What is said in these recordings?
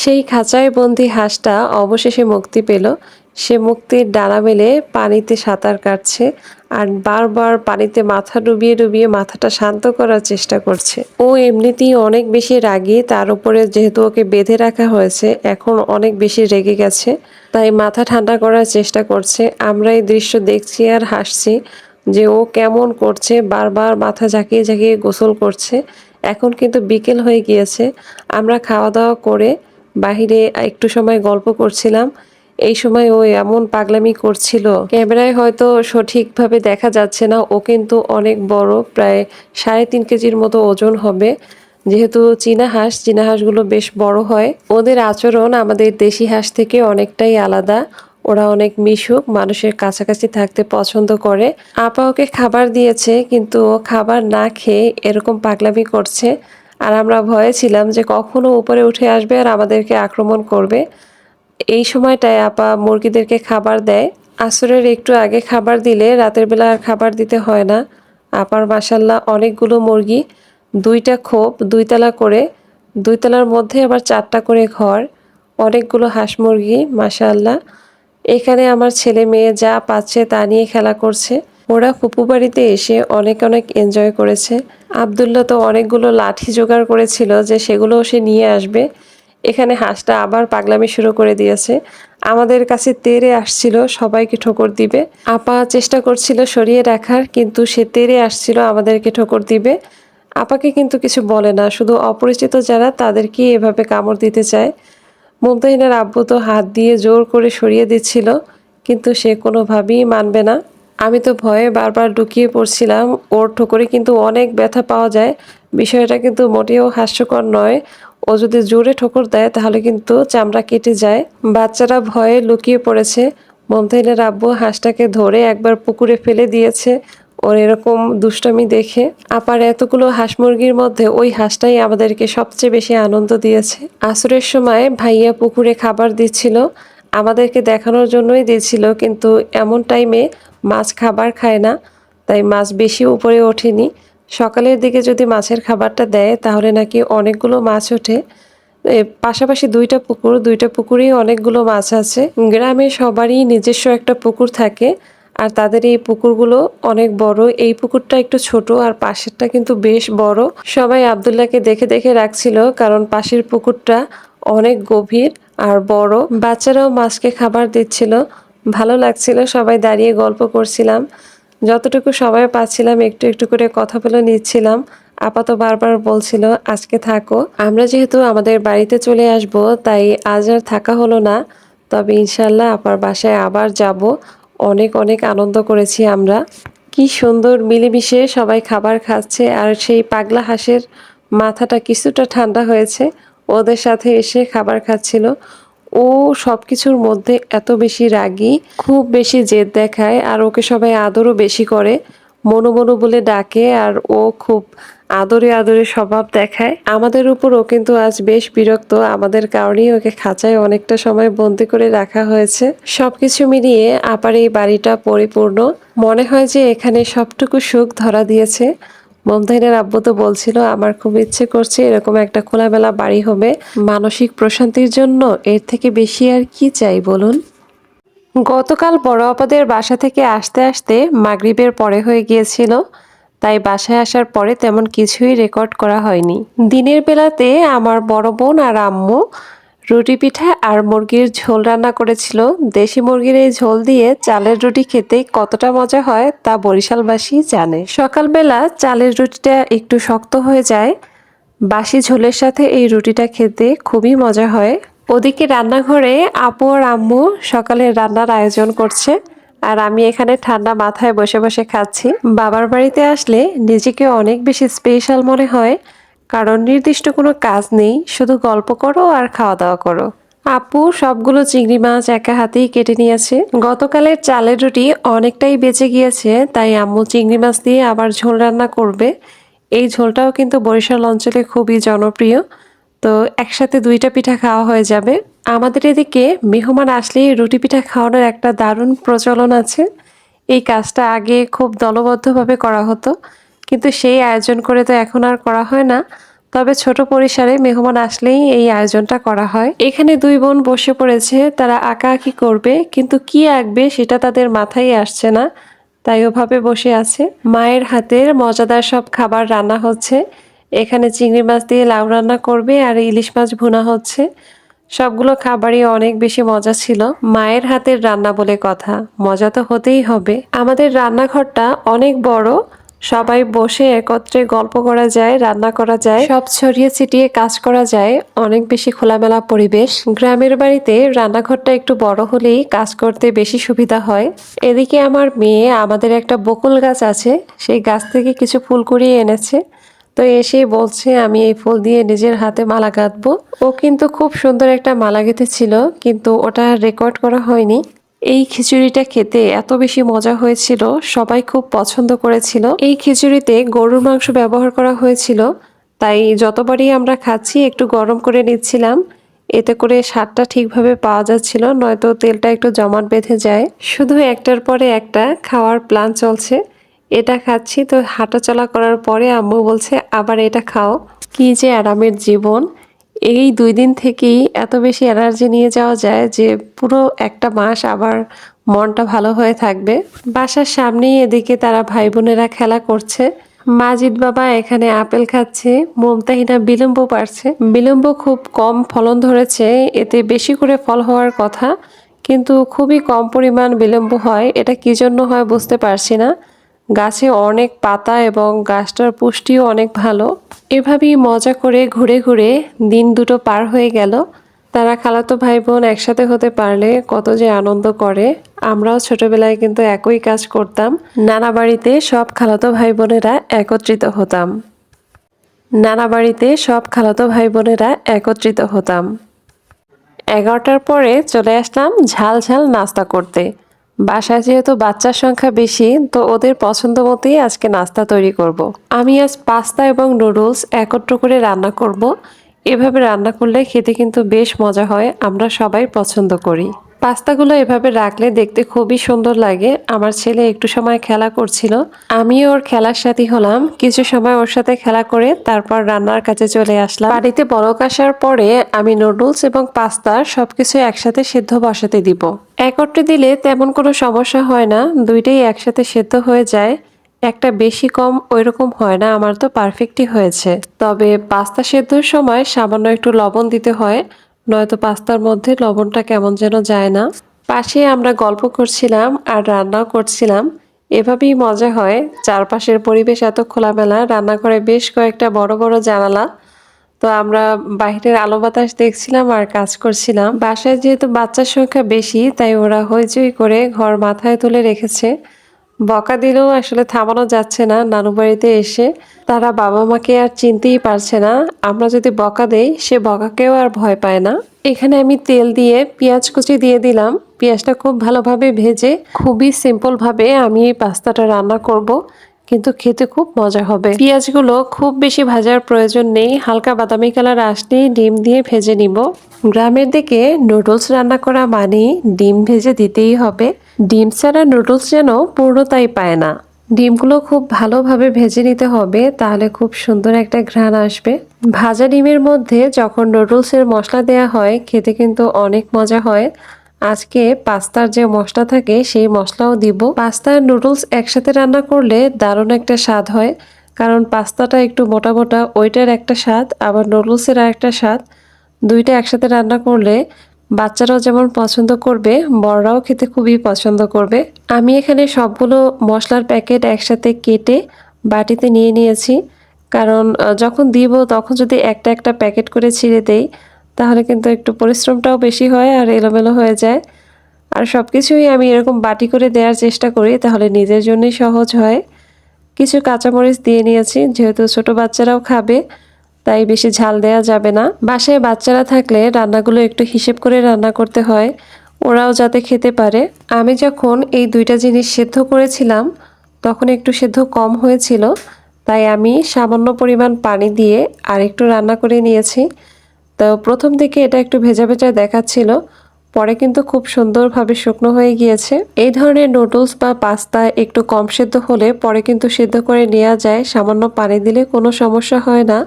সেই খাঁচায় বন্দি হাঁসটা অবশেষে মুক্তি পেল। সে মুক্তির ডানা মেলে পানিতে সাঁতার কাটছে আর বারবার পানিতে মাথা ডুবিয়ে ডুবিয়ে মাথাটা শান্ত করার চেষ্টা করছে। ও এমনিতেই অনেক বেশি রাগী, তার উপরে যেহেতু ওকে বেঁধে রাখা হয়েছে, এখন অনেক বেশি রেগে গেছে, তাই মাথা ঠান্ডা করার চেষ্টা করছে। আমরা এই দৃশ্য দেখছি আর হাসছি যে ও কেমন করছে, বারবার মাথা ঝাঁকিয়ে ঝাঁকিয়ে গোসল করছে। এখন কিন্তু বিকেল হয়ে গিয়েছে, আমরা খাওয়া দাওয়া করে বাহিরে একটু সময় গল্প করছিলাম। এই সময় ও এমন পাগলামি করছিল। ক্যামেরায় হয়তো সঠিকভাবে দেখা যাচ্ছে না। ও কিন্তু অনেক বড়, প্রায় সাড়ে তিন কেজির মতো ওজন হবে। যেহেতু চীনা হাঁস, চীনা হাঁসগুলো বেশ বড় হয়। ওদের আচরণ আমাদের দেশি হাঁস থেকে অনেকটাই আলাদা। ওরা অনেক মিশুক, মানুষের কাছাকাছি থাকতে পছন্দ করে। আপা ওকে খাবার দিয়েছে, কিন্তু ও খাবার না খেয়ে এরকম পাগলামি করছে। আর আমরা ভয়ে ছিলাম যে কখনো উপরে উঠে আসবে আর আমাদেরকে আক্রমণ করবে। এই সময়টায় আপা মুরগিদেরকে খাবার দেয়। আসরের একটু আগে খাবার দিলে রাতের বেলা আর খাবার দিতে হয় না। আপার মাসাল্লাহ অনেকগুলো মুরগি, দুইটা খোপ, দুইতলা করে, দুইতলার মধ্যে আবার চারটা করে ঘর, অনেকগুলো হাঁস মুরগি মাসাল্লাহ এখানে আমার ছেলে মেয়ে যা পাচ্ছে তা নিয়ে খেলা করছে। ওরা ফুপু বাড়িতে এসে অনেক অনেক এনজয় করেছে। আবদুল্লাহ তো অনেকগুলো লাঠি জোগাড় করেছিল যে সেগুলোও সে নিয়ে আসবে। এখানে হাঁসটা আবার পাগলামি শুরু করে দিয়েছে। আমাদের কাছে তেরে আসছিল, সবাইকে ঠোকর দিবে। আপা চেষ্টা করছিল সরিয়ে রাখার, কিন্তু সে তেরে আসছিল, আমাদেরকে ঠোকর দিবে। আপাকে কিন্তু কিছু বলে না, শুধু অপরিচিত যারা তাদেরকে এভাবে কামড় দিতে চায়। মুমতাহিনের আব্বু তো হাত দিয়ে জোর করে সরিয়ে দিচ্ছিল, কিন্তু সে কোনোভাবেই মানবে না। আমি তো ভয়ে বারবার ঢুকিয়ে পড়ছিলাম, ওর ঠোকরে কিন্তু অনেক ব্যথা পাওয়া যায়। বিষয়টা কিন্তু মোটেও হাস্যকর নয়। ও যদি জোরে ঠোকর দেয়, তাহলে কিন্তু চামড়া কেটে যায়। বাচ্চারা ভয়ে লুকিয়ে পড়েছে। মমতাহিনের আব্বু হাঁসটাকে ধরে একবার পুকুরে ফেলে দিয়েছে ওর এরকম দুষ্টামি দেখে। আপার এতগুলো হাঁস মুরগির মধ্যে ওই হাঁসটাই আমাদেরকে সবচেয়ে বেশি আনন্দ দিয়েছে। আসরের সময় ভাইয়া পুকুরে খাবার দিচ্ছিল, আমাদেরকে দেখানোর জন্যই দিয়েছিল, কিন্তু এমন টাইমে মাছ খাবার খায় না, তাই মাছ বেশি উপরে ওঠেনি। সকালের দিকে যদি মাছের খাবারটা দেয়, তাহলে নাকি অনেকগুলো মাছ ওঠে। পাশাপাশি দুইটা পুকুর, দুইটা পুকুরেই অনেকগুলো মাছ আছে। গ্রামে সবারই নিজস্ব একটা পুকুর থাকে, আর তাদের এই পুকুরগুলো অনেক বড়। এই পুকুরটা একটু ছোট, আর পাশেরটা কিন্তু বেশ বড়। সবাই আবদুল্লাহকে দেখে দেখে রাখছিল, কারণ পাশের পুকুরটা অনেক গভীর আর বড়। বাচ্চারাও মাছকে খাবার দিচ্ছিল। ভালো লাগছিল, সবাই দাঁড়িয়ে গল্প করছিলাম। যতটুকু সময় পাচ্ছিলাম, একটু একটু করে কথা বলে নিচ্ছিলাম। আপাত বারবার বলছিল, আজকে থাকো। আমরা যেহেতু আমাদের বাড়িতে চলে আসব, তাই আজ আর থাকা হলো না। তবে ইনশাল্লাহ আপার বাসায় আবার যাব। অনেক অনেক আনন্দ করেছি আমরা। কি সুন্দর মিলেমিশে সবাই খাবার খাচ্ছে, আর সেই পাগলা হাঁসের মাথাটা কিছুটা ঠান্ডা হয়েছে। ওদের সাথে এসে খাবার খাচ্ছিল। ও সব কিছুর মধ্যে এত বেশি রাগী, খুব বেশি জেদ দেখায় আর ওকে সবাই আদরও বেশি করে। মনো মনো বলে ডাকে আর ও খুব আদরে আদরে স্বভাব দেখায়। আমাদের উপর ও কিন্তু আজ বেশ বিরক্ত। আমাদের কারণেই ওকে খাঁচায় অনেকটা সময় বন্দি করে রাখা হয়েছে। সবকিছু মিলিয়ে আপার এই বাড়িটা পরিপূর্ণ। মনে হয় যে এখানে সবটুকু সুখ ধরা দিয়েছে। মমতাহিনের আব্বু তো বলছিল, আমার খুব ইচ্ছে করছে এরকম একটা খোলামেলা বাড়ি হবে। মানসিক প্রশান্তির জন্য এর থেকে বেশি আর কি চাই বলুন? গতকাল বড় আপাদের বাসা থেকে আসতে আসতে মাগরিবের পরে হয়ে গিয়েছিল, তাই বাসায় আসার পরে তেমন কিছুই রেকর্ড করা হয়নি। দিনের বেলাতে আমার বড় বোন আর আম্মু রুটি পিঠা আর মুরগির ঝোল রান্না করেছিল। দেশি মুরগির এই ঝোল দিয়ে চালের রুটি খেতে কতটা মজা হয় তা বরিশালবাসী জানে। সকালবেলা চালের রুটিটা একটু শক্ত হয়ে যায়। বাসি ঝোলের সাথে এই রুটিটা খেতে খুবই মজা হয়। ওদিকে রান্নাঘরে আপু আর আম্মু সকালের রান্নার আয়োজন করছে। আর আমি এখানে ঠান্ডা মাথায় বসে বসে খাচ্ছি। বাবার বাড়িতে আসলে নিজেকে অনেক বেশি স্পেশাল মনে হয়। কারণ নির্দিষ্ট কোনো কাজ নেই, শুধু গল্প করো আর খাওয়া দাওয়া করো। আপু সবগুলো চিংড়ি মাছ একা হাতেই কেটে নিয়েছে। গতকালের চালের রুটি অনেকটাই বেঁচে গিয়েছে, তাই আম্মু চিংড়ি মাছ দিয়ে আবার ঝোল রান্না করবে। এই ঝোলটাও কিন্তু বরিশাল অঞ্চলে খুবই জনপ্রিয়। তো একসাথে দুইটা পিঠা খাওয়া হয়ে যাবে। আমাদের এদিকে মেহমান আসলে রুটি পিঠা খাওয়ানোর একটা দারুণ প্রচলন আছে। এই কাজটা আগে খুব দলবদ্ধভাবে করা হতো। কিন্তু সেই আয়োজন করে তো এখন আর করা হয় না। তবে ছোট পরিসরে মেহমান আসলেই এই আয়োজনটা করা হয়। এখানে দুই বোন বসে পড়েছে, তারা আঁকা আঁকি করবে, কিন্তু কি আঁকবে সেটা তাদের মাথায় আসছে না, তাই ওভাবে বসে আছে। মায়ের হাতের মজাদার সব খাবার রান্না হচ্ছে। এখানে চিংড়ি মাছ দিয়ে লাউ রান্না করবে আর ইলিশ মাছ ভুনা হচ্ছে। সবগুলো খাবারই অনেক বেশি মজা ছিল। মায়ের হাতের রান্না বলে কথা, মজা তো হতেই হবে। আমাদের রান্নাঘরটা অনেক বড় সবাই বসে একত্রে গল্প করা যায়, রান্না করা যায়, সব ছড়িয়ে ছিটিয়ে কাজ করা যায়, অনেক বেশি খোলামেলা পরিবেশ। গ্রামের বাড়িতে রান্নাঘরটা একটু বড় হলেই কাজ করতে বেশি সুবিধা হয়। এদিকে আমার মেয়ে আমাদের একটা বকুল গাছ আছে, সেই গাছ থেকে কিছু ফুল কুড়িয়ে এনেছে। তো এসে বলছে, আমি এই ফুল দিয়ে নিজের হাতে মালা গাঁথবো। ও কিন্তু খুব সুন্দর একটা মালা গেঁথেছিল, কিন্তু ওটা রেকর্ড করা হয়নি। এই খিচুড়িটা খেতে এত বেশি মজা হয়েছিল, সবাই খুব পছন্দ করেছিল। এই খিচুড়িতে গরুর মাংস ব্যবহার করা হয়েছিল, তাই যতবারই আমরা খাচ্ছি একটু গরম করে নিচ্ছিলাম। এতে করে স্বাদটা ঠিকভাবে পাওয়া যাচ্ছিল, নয়তো তেলটা একটু জমাট বেঁধে যায়। শুধু একটার পরে একটা খাওয়ার প্ল্যান চলছে। এটা খাচ্ছি, তো হাঁটা চলা করার পরে আম্মু বলছে, আবার এটা খাও। কি যে আরামের জীবন। এই দুই দিন থেকেই এত বেশি এনার্জি নিয়ে যাওয়া যায় যে পুরো একটা মাস আবার মনটা ভালো হয়ে থাকবে। বাসার সামনেই এদিকে তারা ভাই বোনেরা খেলা করছে। মাজিদ বাবা এখানে আপেল খাচ্ছে, মমতাহিনা বিলম্ব পারছে। বিলম্ব খুব কম ফলন ধরেছে, এতে বেশি করে ফল হওয়ার কথা। কিন্তু খুবই কম পরিমাণ বিলম্ব হয়, এটা কি জন্য হয় বুঝতে পারছি না। গাছে অনেক পাতা এবং গাছটার পুষ্টিও অনেক ভালো। এভাবেই মজা করে ঘুরে ঘুরে দিন দুটো পার হয়ে গেল। তারা খালাতো ভাই বোন একসাথে হতে পারলে কত যে আনন্দ করে। আমরাও ছোটবেলায় কিন্তু একই কাজ করতাম। নানা বাড়িতে সব খালাতো ভাই বোনেরা একত্রিত হতাম। নানা বাড়িতে সব খালাতো ভাই বোনেরা একত্রিত হতাম। এগারোটার পরে চলে আসলাম ঝাল ঝাল নাস্তা করতে। বাসায় যেহেতু বাচ্চার সংখ্যা বেশি, তো ওদের পছন্দ মতোই আজকে নাস্তা তৈরি করব। আমি আজ পাস্তা এবং নুডলস একত্র করে রান্না করব। এভাবে রান্না করলে খেতে কিন্তু বেশ মজা হয়, আমরা সবাই পছন্দ করি পাস্তাগুলো এভাবে রাখলে দেখতে খুবই সুন্দর লাগে। আমার ছেলে একটু সময় খেলা করছিল। আমি ওর খেলার সাথী হলাম। কিছু সময় ওর সাথে খেলা করে তারপর রান্নার কাছে চলে আসলাম। বাড়িতে বরক আসার পরে আমি নুডলস এবং পাস্তা সবকিছু একসাথে সেদ্ধ বসাতে দিব। একত্রে দিলে তেমন কোনো সমস্যা হয় না। দুইটাই একসাথে সেদ্ধ হয়ে যায়। একটা বেশি কম ওইরকম হয় না। আমার তো পারফেক্টই হয়েছে। তবে পাস্তা সেদ্ধর সময় সামান্য একটু লবণ দিতে হয়। নয়তো পাস্তার মধ্যে লবণটা কেমন যেন যায় না। পাশে আমরা গল্প করছিলাম আর রান্নাও করছিলাম। এভাবেই মজা হয়। চারপাশের পরিবেশ এত খোলামেলা, রান্নাঘরে বেশ কয়েকটা বড় বড় জানালা। তো আমরা বাহিরের আলো বাতাস দেখছিলাম আর কাজ করছিলাম। বাসায় যেহেতু বাচ্চার সংখ্যা বেশি, তাই ওরা হইচই করে ঘর মাথায় তুলে রেখেছে। বকা দিলেও আসলে থামানো যাচ্ছে না নানু বাড়িতে এসে। তারা বাবা মাকে আর চিনতেই পারছে না। আমরা যদি বকা দেই, সে বকাকেও আর ভয় পায় না। এখানে আমি তেল দিয়ে পেঁয়াজ কুচি দিয়ে দিলাম। পেঁয়াজটা খুব ভালোভাবে ভেজে, খুবই সিম্পলভাবে আমি এই পাস্তাটা রান্না করব। কিন্তু খেতে খুব মজা হবে। পেঁয়াজগুলো খুব বেশি ভাজার প্রয়োজন নেই। হালকা বাদামি কালার আসলেই ডিম দিয়ে ভেজে নিব। গ্রামের দিকে নুডলস রান্না করা মানেই ডিম ভেজে দিতেই হবে। ডিম ছাড়া নুডলস যেন পূর্ণতাই পায় না। ডিমগুলো খুব ভালোভাবে ভেজে নিতে হবে, তাহলে খুব সুন্দর একটা ঘ্রাণ আসবে। ভাজা ডিমের মধ্যে যখন নুডলসের মশলা দেয়া হয়, খেতে কিন্তু অনেক মজা হয়। আজকে পাস্তার যে মশলা থাকে, সেই মশলাও দিব। পাস্তা আর নুডলস একসাথে রান্না করলে দারুণ একটা স্বাদ হয়, কারণ পাস্তাটা একটু মোটা মোটা, ওইটার একটা স্বাদ, আবার নুডলসের আর একটা স্বাদ। দুইটা একসাথে রান্না করলে বাচ্চারাও যেমন পছন্দ করবে, বড়রাও খেতে খুবই পছন্দ করবে। আমি এখানে সবগুলো মশলার প্যাকেট একসাথে কেটে বাটিতে নিয়ে নিয়েছি, কারণ যখন দিব তখন যদি একটা একটা প্যাকেট করে ছিঁড়ে দেই তাহলে কিন্তু একটু পরিশ্রমটাও বেশি হয় আর এলোমেলো হয়ে যায়। আর সব কিছুই আমি এরকম বাটি করে দেওয়ার চেষ্টা করি, তাহলে নিজের জন্যই সহজ হয়। কিছু কাঁচামরিচ দিয়ে নিয়েছি, যেহেতু ছোট বাচ্চারাও খাবে, তাই বেশি ঝাল দেওয়া যাবে না। বাসায় বাচ্চারা থাকলে রান্নাগুলো একটু হিসেব করে রান্না করতে হয়, ওরাও যাতে খেতে পারে। আমি যখন এই দুইটা জিনিস সেদ্ধ করেছিলাম, তখন একটু সেদ্ধ কম হয়েছিল, তাই আমি সামান্য পরিমাণ পানি দিয়ে আর একটু রান্না করে নিয়েছি। তো প্রথম দিকে এটা একটু ভেজা ভেজা দেখাচ্ছিল, পরে কিন্তু খুব সুন্দরভাবে শুকনো হয়ে গিয়েছে। এই ধরনের নুডলস বা পাস্তা একটু কম সেদ্ধ হলে পরে কিন্তু সেদ্ধ করে নেওয়া যায়, সামান্য পানি দিলে কোনো সমস্যা হয় না।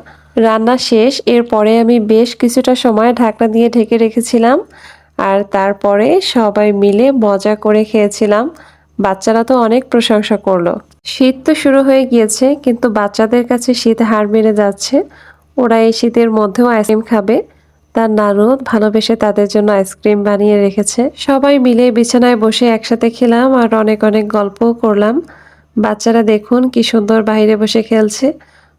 রান্না শেষ, এরপরে আমি বেশ কিছুটা সময় ঢাকনা দিয়ে ঢেকে রেখেছিলাম, আর তারপরে সবাই মিলে মজা করে খেয়েছিলাম। বাচ্চারা তো অনেক প্রশংসা করল। শীত তো শুরু হয়ে গিয়েছে, কিন্তু বাচ্চাদের কাছে শীত হার মেরে যাচ্ছে। ওরা এই শীতের মধ্যেও আইসক্রিম খাবে। তার নানু ভালোবেসে তাদের জন্য আইসক্রিম বানিয়ে রেখেছে। সবাই মিলে বিছানায় বসে একসাথে খেলাম আর অনেক অনেক গল্পও করলাম। বাচ্চারা দেখুন কি সুন্দর বাইরে বসে খেলছে।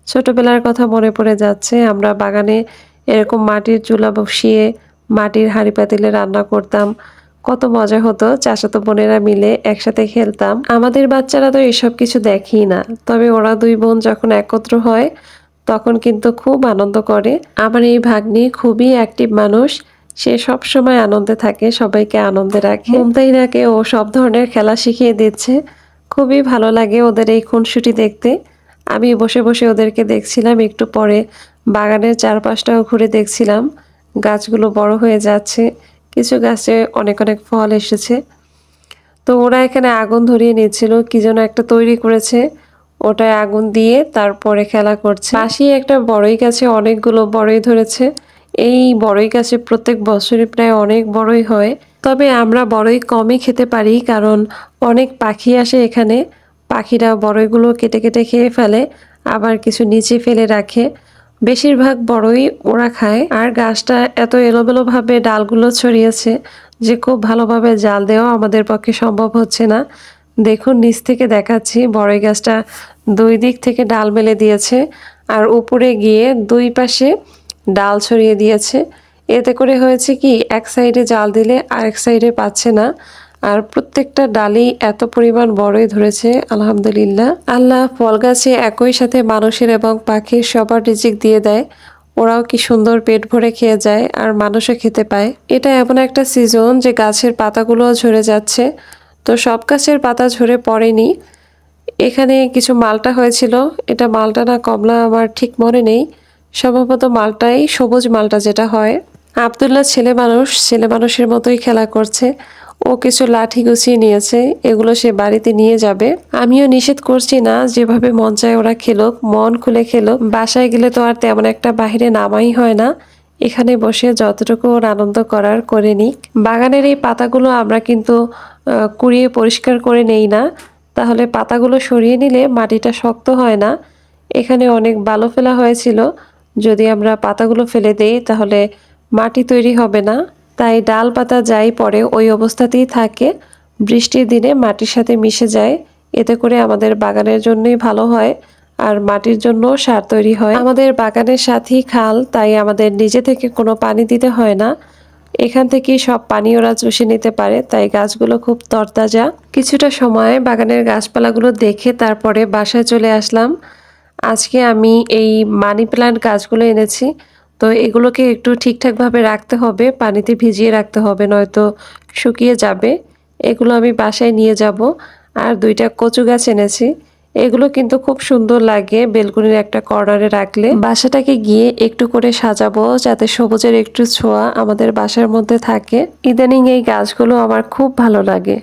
ছোটবেলার কথা মনে পড়ে যাচ্ছে। আমরা বাগানে এরকম মাটির চুলা বসিয়ে মাটির হাঁড়ি পাতিলে রান্না করতাম। কত মজা হতো। চাচাতো বোনেরা মিলে একসাথে খেলতাম। আমাদের বাচ্চারা তো এসব কিছু দেখেই না। তবে ওরা দুই বোন যখন একত্র হয় তখন কিন্তু খুব আনন্দ করে। আমার এই ভাগ্নি খুবই অ্যাক্টিভ মানুষ। সে সব সময় আনন্দে থাকে, সবাইকে আনন্দে রাখে। মুমতাইনাকে ও সব ধরনের খেলা শিখিয়ে দিচ্ছে। খুবই ভালো লাগে ওদের এই খুনসুটি দেখতে। আমি বসে বসে ওদেরকে দেখছিলাম, একটু পরে বাগানের চারপাশটাও ঘুরে দেখছিলাম। গাছগুলো বড় হয়ে যাচ্ছে। কিছু গাছে অনেক অনেক ফল এসেছে। তো ওরা এখানে আগুন ধরিয়ে নিচ্ছিল, কি যেন একটা তৈরি করেছে। ওটায় আগুন দিয়ে তারপরে খেলা করছে। পাশেই একটা বড়ই গাছে অনেকগুলো বড়ই ধরেছে। এই বড়ই গাছে প্রত্যেক বছরই প্রায় অনেক বড়ই হয়। তবে আমরা বড়ই কমই খেতে পারি কারণ অনেক পাখি আসে এখানে। পাখিরা বড়ইগুলো কেটে কেটে খেয়ে ফেলে, আবার কিছু নিচে ফেলে রাখে। বেশিরভাগ বড়ই ওরা খায়। আর গাছটা এত এলোমেলোভাবে ডালগুলো ছড়িয়েছে যে খুব ভালোভাবে জাল দেওয়া আমাদের পক্ষে সম্ভব হচ্ছে না। দেখুন, নিচ থেকে দেখাচ্ছি, বড়ই গাছটা দুই দিক থেকে ডাল মেলে দিয়েছে আর উপরে গিয়ে দুই পাশে ডাল ছড়িয়ে দিয়েছে। এতে করে হয়েছে কি, এক সাইডে জাল দিলে আরেক সাইডে পাচ্ছে না। আর প্রত্যেকটা ডালি এত পরিমাণ বড়ই ধরেছে, আলহামদুলিল্লাহ। আল্লাহ ফল গাছে একই সাথে মানুষের এবং পাখির সবার রিজিক দিয়ে দেয়। ওরাও কি সুন্দর পেট ভরে খেয়ে যায় আর মানুষও খেতে পায়। এটা এমন একটা সিজন যে গাছের পাতাগুলোও ঝরে যাচ্ছে। তো সব গাছের পাতা ঝরে পড়েনি। এখানে কিছু মালটা হয়েছিল। এটা মালটা না কমলা আমার ঠিক মনে নেই। সম্ভবত মালটাই সবুজ মালটা যেটা হয়। আবদুল্লাহ ছেলে মানুষ, ছেলে মানুষের মতোই খেলা করছে। ও কিছু লাঠি গুছিয়ে নিয়েছে, এগুলো সে বাড়িতে নিয়ে যাবে। আমিও নিষেধ করছি না, যেভাবে মন চায় ওরা খেলুক, মন খুলে খেলুক। বাসায় গেলে তো আর তেমন একটা বাহিরে নামাই হয় না। এখানে বসে যতটুকু আনন্দ করার করে নিক। বাগানের এই পাতাগুলো আমরা কিন্তু কুড়িয়ে পরিষ্কার করে নেই না। তাহলে পাতাগুলো সরিয়ে নিলে মাটিটা শক্ত হয় না। এখানে অনেক বালো ফেলা হয়েছিল। যদি আমরা পাতাগুলো ফেলে দেই, তাহলে মাটি তৈরি হবে না। তাই ডাল পাতা যাই পরে ওই অবস্থাতেই থাকে। বৃষ্টির দিনে মাটির সাথে মিশে যায়। এতে করে আমাদের বাগানের জন্যই ভালো হয়। আর মাটির জন্য সার তৈরি হয়। আমাদের বাগানের সাথেই খাল, তাই আমাদের নিজে থেকে কোনো পানি দিতে হয় না। এখান থেকেই সব পানি ওরা চুষে নিতে পারে, তাই গাছগুলো খুব তরতাজা। কিছুটা সময় বাগানের গাছপালাগুলো দেখে তারপরে বাসায় চলে আসলাম। আজকে আমি এই মানি প্লান্ট গাছগুলো এনেছি, তো এগুলোকে একটু ঠিকঠাকভাবে রাখতে হবে, পানিতে ভিজিয়ে রাখতে হবে, নয়তো শুকিয়ে যাবে। এগুলো আমি বাসায় নিয়ে যাব, আর দুইটা কচু গাছ এনেছি। এগুলো কিন্তু খুব সুন্দর লাগে বেলকুনির একটা কর্নারে রাখলে। বাসাটাকে গিয়ে একটু করে সাজাবো যাতে সবুজের একটু ছোঁয়া আমাদের বাসার মধ্যে থাকে। ইদানিং এই গাছগুলো আমার খুব ভালো লাগে।